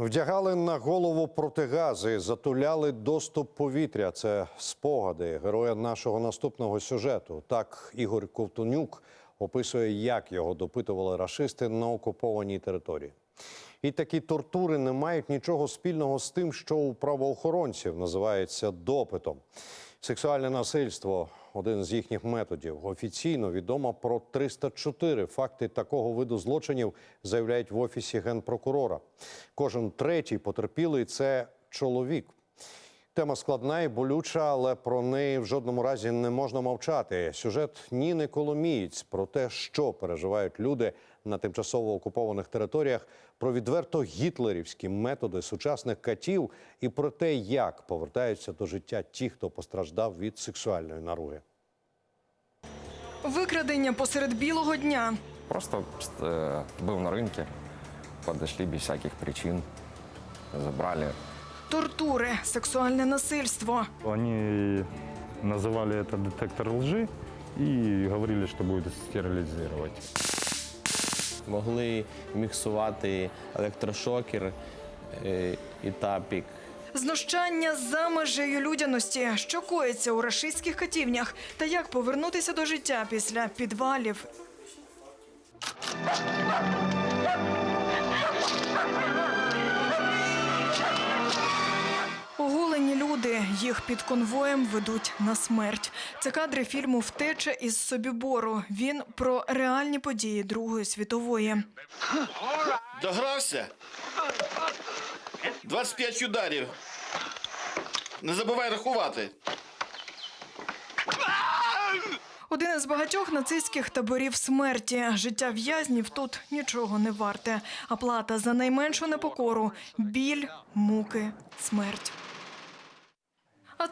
Вдягали на голову протигази, затуляли доступ повітря. Це спогади героя нашого наступного сюжету. Так Ігор Ковтунюк описує, як його допитували рашисти на окупованій території. І такі тортури не мають нічого спільного з тим, що у правоохоронців називається допитом. Сексуальне насильство один з їхніх методів. Офіційно відомо про 304 факти такого виду злочинів, заявляють в офісі генпрокурора. Кожен третій потерпілий це чоловік. Тема складна і болюча, але про неї в жодному разі не можна мовчати. Сюжет Ніни Коломієць про те, що переживають люди на тимчасово окупованих територіях, про відверто гітлерівські методи сучасних катів і про те, як повертаються до життя ті, хто постраждав від сексуальної наруги. Викрадення посеред білого дня. Просто э, был на рынке, подошли без всяких причин, забрали. Тортури, сексуальне насильство. Они называли это детектор лжи и говорили, что будут стерилизировать. Могли міксувати електрошокер е, і тапік. Знущання за межею людяності, що коїться у рашистських катівнях, та як повернутися до життя після підвалів. Люди їх під конвоєм ведуть на смерть. Це кадри фільму Втеча із Собібору. Він про реальні події Другої світової. Догрався? 25 ударів. Не забувай рахувати. Один із багатьох нацистських таборів смерті. Життя в'язнів тут нічого не варте. А плата за найменшу непокору біль, муки, смерть.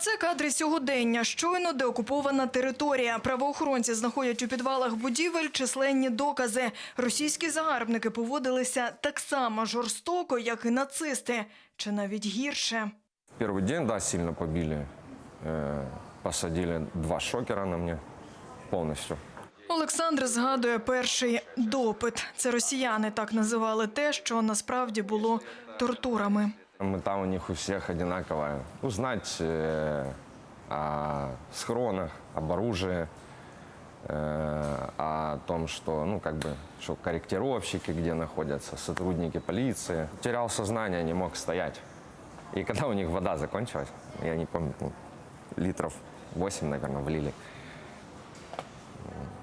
Це кадри сьогодення. Щойно деокупована територія. Правоохоронці знаходять у підвалах будівель численні докази. Російські загарбники поводилися так само жорстоко, як і нацисти, чи навіть гірше. Первый день, да, сильно побили. Э, посадили два шокера на мне полностью. Олександр згадує перший допит. Це росіяни так називали те, що насправді було тортурами. Мета у них у всех одинаковая. Узнать э, о схронах, об оружии, э, о том, что, ну, как бы, что корректировщики где находятся, сотрудники полиции. Терял сознание, не мог стоять. И когда у них вода закончилась, я не помню, ну, литров 8, наверное, влили.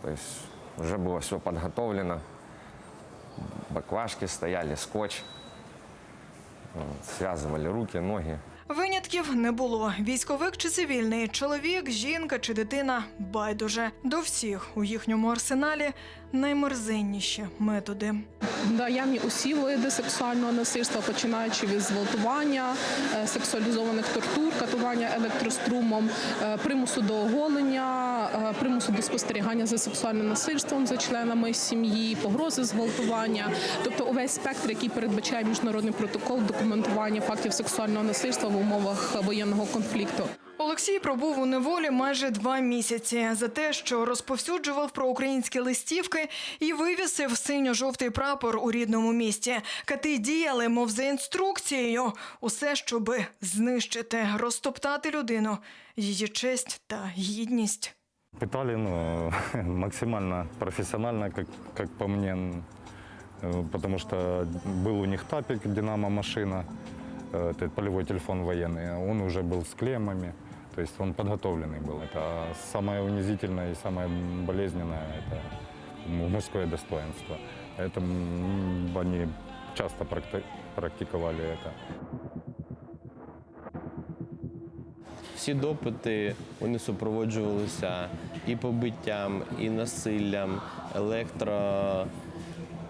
То есть уже было все подготовлено. Баклажки стояли, скотч. Вот, Связывали руки, ноги. Винятків не було. Військовик чи цивільний, чоловік, жінка чи дитина байдуже. До всіх у їхньому арсеналі наймерзенніші методи. Наявні усі види сексуального насильства, починаючи від зґвалтування, е, сексуалізованих тортур, катування електрострумом, е, примусу до оголення, примусу до спостерігання за сексуальним насильством за членами сім'ї, погрози зґвалтування, тобто увесь спектр, який передбачає міжнародний протокол документування фактів сексуального насильства в умовах воєнного конфлікту. Олексій пробув у неволі майже два місяці за те, що розповсюджував проукраїнські листівки і вивісив синьо-жовтий прапор у рідному місті. Кати діяли, мов за інструкцією, усе, щоби знищити, розтоптати людину, її честь та гідність. Пытали ну, максимально профессионально, как, как по мне, э, потому что был у них тапик, динамо-машина, э, этот полевой телефон военный, он уже был с клеммами, то есть он подготовленный был. Это самое унизительное и самое болезненное – это м- мужское достоинство. Это м, они часто практи- практиковали это. Всі допити вони супроводжувалися і побиттям, і насиллям, електро,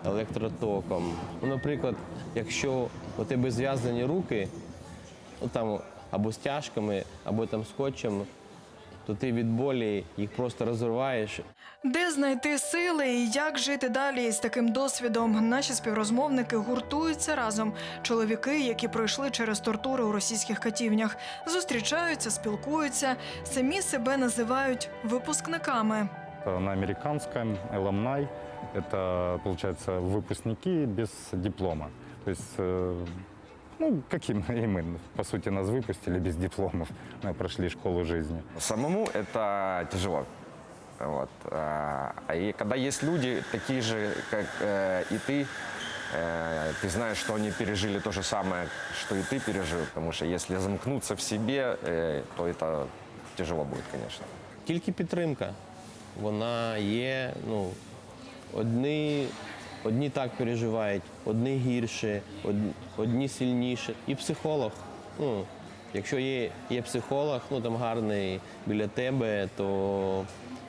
електротоком. Ну, наприклад, якщо у тебе зв'язані руки, ну, там, або стяжками, або там скотчем, то ти від болі їх просто розриваєш Де знайти сили і як жити далі з таким досвідом? Наші співрозмовники гуртуються разом. Чоловіки, які пройшли через тортури у російських катівнях, зустрічаються, спілкуються, самі себе називають випускниками. Это на американском alumni. Это, получается, выпускники без диплома. То есть э, Ну, каким и мы, по сути, нас выпустили без дипломов. Мы прошли школу жизни. Самому это тяжело. Вот. А а и когда есть люди, такие же, как э, и ты, э, ты знаешь, что они пережили то же самое, что и ты пережил. Потому что если замкнуться в себе, э, то это тяжело будет, конечно. Тільки підтримка. Вона є. Ну, одні, одні так переживають, одні гірше, одні, сильніше. І психолог. Ну, якщо є, є психолог, ну там гарний біля тебе, то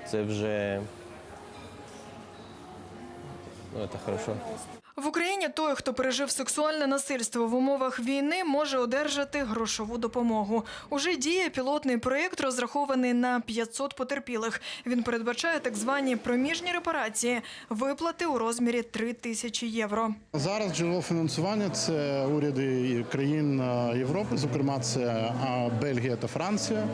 це вже. Ну, це хорошо. В Україні той, хто пережив сексуальне насильство в умовах війни, може одержати грошову допомогу. Уже діє пілотний проєкт, розрахований на 500 потерпілих. Він передбачає так звані проміжні репарації, виплати у розмірі 3 тисячі євро. Зараз джерело фінансування це уряди країн е, Європи, зокрема це е, Бельгія та Франція.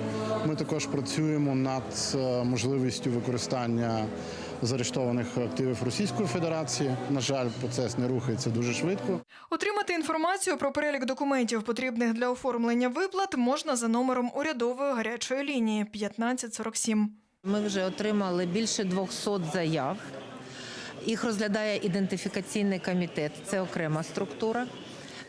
Ми також працюємо над е, можливістю використання заарештованих активів Російської Федерації. На жаль, процес не рухається дуже швидко. Отримати інформацію про перелік документів, потрібних для оформлення виплат, можна за номером урядової гарячої лінії 1547. Ми вже отримали більше 200 заяв. Їх розглядає ідентифікаційний комітет, це окрема структура.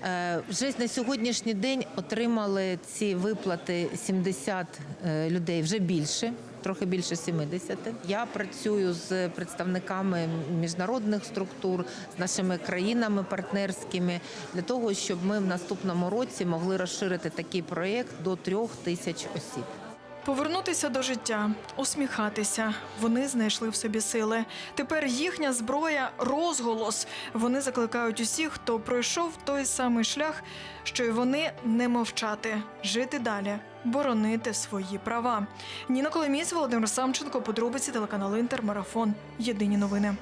Е, Вже на сьогоднішній день отримали ці виплати 70 е, людей, вже більше, трохи більше 70. Я працюю з представниками міжнародних структур, з нашими країнами партнерськими для того, щоб ми в наступному році могли розширити такий проєкт до трьох тисяч осіб. Повернутися до життя, усміхатися. Вони знайшли в собі сили. Тепер їхня зброя розголос. Вони закликають усіх, хто пройшов той самий шлях, що й вони не мовчати, жити далі, боронити свої права. Ніна Коломієць, Володимир Самченко, подробиці телеканал Інтер, марафон. Єдині новини.